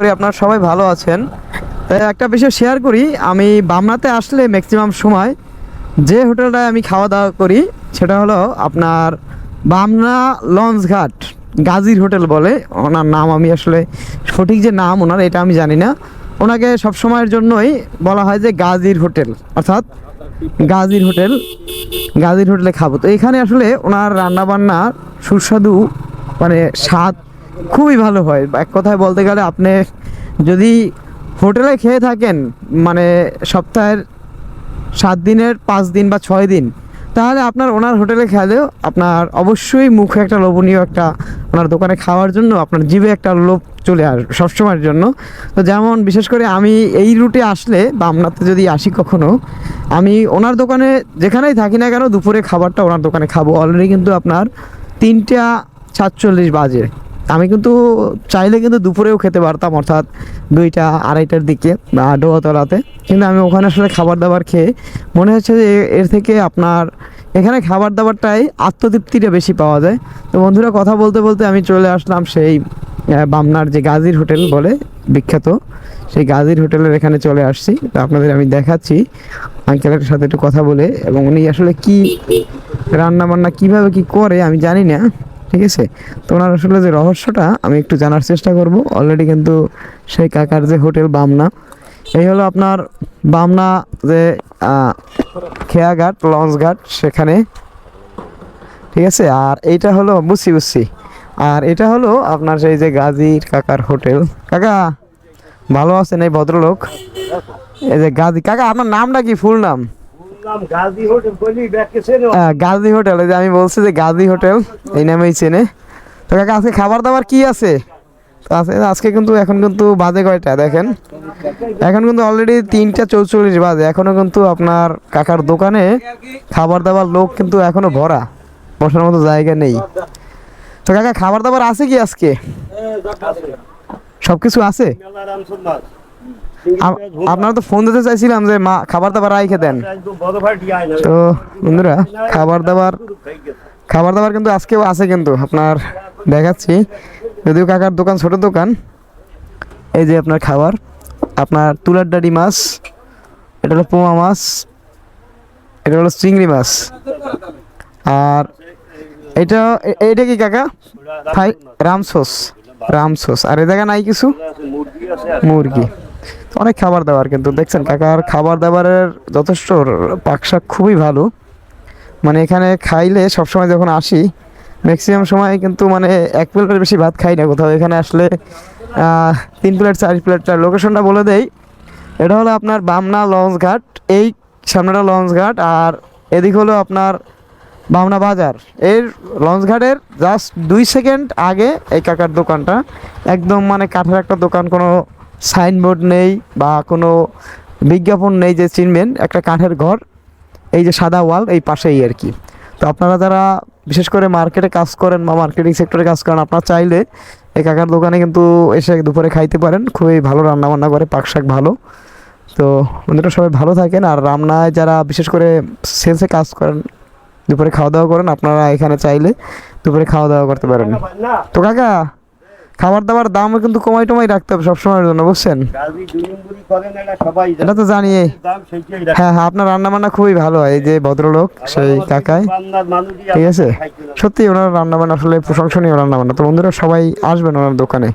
করি, আপনারা সবাই ভালো আছেন। একটা বিষয় শেয়ার করি, আমি বামনাতে আসলে ম্যাক্সিমাম সময় যে হোটেলটায় আমি খাওয়া দাওয়া করি, সেটা হলো আপনার বামনা লঞ্চ ঘাট, গাজীর হোটেল বলে। ওনার নাম আমি আসলে সঠিক যে নাম ওনার, এটা আমি জানি না। ওনাকে সব সময়ের জন্যই বলা হয় যে গাজীর হোটেল, অর্থাৎ গাজীর হোটেল, গাজীর হোটেলে খাব। তো এখানে আসলে ওনার রান্নাবান্না সুস্বাদু মানে স্বাদ খুবই ভালো হয়। এক কথায় বলতে গেলে আপনি যদি হোটেলে খেয়ে থাকেন মানে সপ্তাহের সাত দিনের, পাঁচ দিন বা ছয় দিন, তাহলে আপনার ওনার হোটেলে খেলেও আপনার অবশ্যই মুখে একটা লোভনীয় একটা ওনার দোকানে খাওয়ার জন্য আপনার জিভে একটা লোভ চলে আসবে সবসময়ের জন্য। তো যেমন বিশেষ করে আমি এই রুটে আসলে বা আপনাতে যদি আসি কখনো, আমি ওনার দোকানে যেখানেই থাকি না কেন দুপুরে খাবারটা ওনার দোকানে খাব। অলরেডি কিন্তু আপনার তিনটা সাতচল্লিশ বাজে। আমি কিন্তু চাইলে কিন্তু দুপুরেও খেতে পারতাম, অর্থাৎ দুইটা আড়াইটার দিকে ডোয়াতলাতে কিন্তু আমি ওখানে আসলে খাবার দাবার খেয়ে মনে হচ্ছে যে এর থেকে আপনার এখানে খাবার দাবারটাই আত্মতৃপ্তিটা বেশি পাওয়া যায়। তো বন্ধুরা, কথা বলতে বলতে আমি চলে আসলাম সেই বামনার যে গাজীর হোটেল বলে বিখ্যাত, সেই গাজীর হোটেলের এখানে চলে আসছি। তো আপনাদের আমি দেখাচ্ছি আঙ্কেলের সাথে একটু কথা বলে এবং উনি আসলে কি রান্না বান্না কীভাবে কি করে আমি জানি না। ঠিক আছে? তো ওনার আসলে যে রহস্যটা, আমি একটু জানার চেষ্টা করব। অলরেডি কিন্তু সেই কাকার যে হোটেল বামনা, এই হলো আপনার বামনা যে খেয়াঘাট লঞ্চ ঘাট সেখানে। ঠিক আছে? আর এইটা হলো বুঝছি বুঝছি আর এটা হলো আপনার সেই যে গাজীর কাকার হোটেল। কাকা, ভালো আছেন এই ভদ্রলোক? এই যে গাজী, কাকা, আপনার নামটা কি? ফুল নাম? গাজী হোটেল বলি ব্যাকে চেনো? আহ, হোটেল এই যে আমি বলছি যে গাজী হোটেল এই নামেই চেনে। তো কাকা আজকে খাবার দাবার কি আছে? তো আছে আজকে কিন্তু এখন কিন্তু বাজে কয়টা দেখেন। এখন কিন্তু অলরেডি তিনটা চৌচল্লিশ বাজে এখনও কিন্তু আপনার কাকার দোকানে খাবার দাবার লোক কিন্তু এখনও ভরা বসার মতো জায়গা নেই। তো কাকা খাবার দাবার আছে কি আজকে? সব কিছু আছে? আপনারা তো ফোন দিতে চাইছিলাম যে মা খাবার দাবার রাইখে দেন। তো বন্ধুরা খাবার দাবার খাবার দাবার কিন্তু আজকেও আছে কিন্তু আপনার দেখাচ্ছি। যদিও কাকার দোকান ছোট দোকান। এই যে আপনার খাবার আপনার তুলার ডাডি মাছ এটা হলো পোমা মাছ এটা হলো চিংড়ি মাছ। আর এটা এইটা কি কাকা? রামসোস। রামসোস আর এ জায়গা নাই কিছু? মুরগি আছে মুরগি। তো অনেক খাবার দাবার, কিন্তু দেখছেন কাকার খাবার দাবারের যথেষ্ট পাকশাক খুবই ভালো। মানে এখানে খাইলে সবসময় যখন আসি ম্যাক্সিমাম সময় কিন্তু মানে এক প্লেটের বেশি ভাত খাই না কোথাও। এখানে আসলে তিন প্লেট চার প্লেট চার লোকেশনটা বলে দেই, এটা হলো আপনার বামনা লঞ্চ ঘাট। এই সামনেটা লঞ্চ ঘাট, আর এদিক হলো আপনার বামনা বাজার। এর লঞ্চ ঘাটের জাস্ট দুই সেকেন্ড আগে এই কাকার দোকানটা। একদম মানে কাঠের একটা দোকান, কোনো সাইনবোর্ড নেই বা কোনো বিজ্ঞাপন নেই যে চিনবেন একটা কাঠের ঘর এই যে সাদা ওয়াল এই পাশেই আর কি। তো আপনারা যারা বিশেষ করে মার্কেটে কাজ করেন বা মার্কেটিং সেক্টরে কাজ করেন আপনারা চাইলে এই কাকার দোকানে কিন্তু এসে দুপুরে খাইতে পারেন। খুবই ভালো রান্না বান্না করে পাক শাক ভালো। তো বন্ধুরা সবাই ভালো থাকেন। আর রান্নায় যারা বিশেষ করে সেলসে কাজ করেন দুপুরে খাওয়া দাওয়া করেন আপনারা এখানে চাইলে দুপুরে খাওয়া দাওয়া করতে পারেন। তো কাকা খাবার দাবার দাম কিন্তু কমাই টমাই রাখতে হবে সবসময়ের জন্য বুঝছেন? এটা তো জানি। হ্যাঁ হ্যাঁ আপনার রান্না বান্না খুবই ভালো হয় এই যে ভদ্রলোক সেই কাকায় ঠিক আছে? সত্যি ওনার রান্না বান্না আসলে প্রশংসনীয় রান্না বান্না তো বন্ধুরা সবাই আসবেন ওনার দোকানে।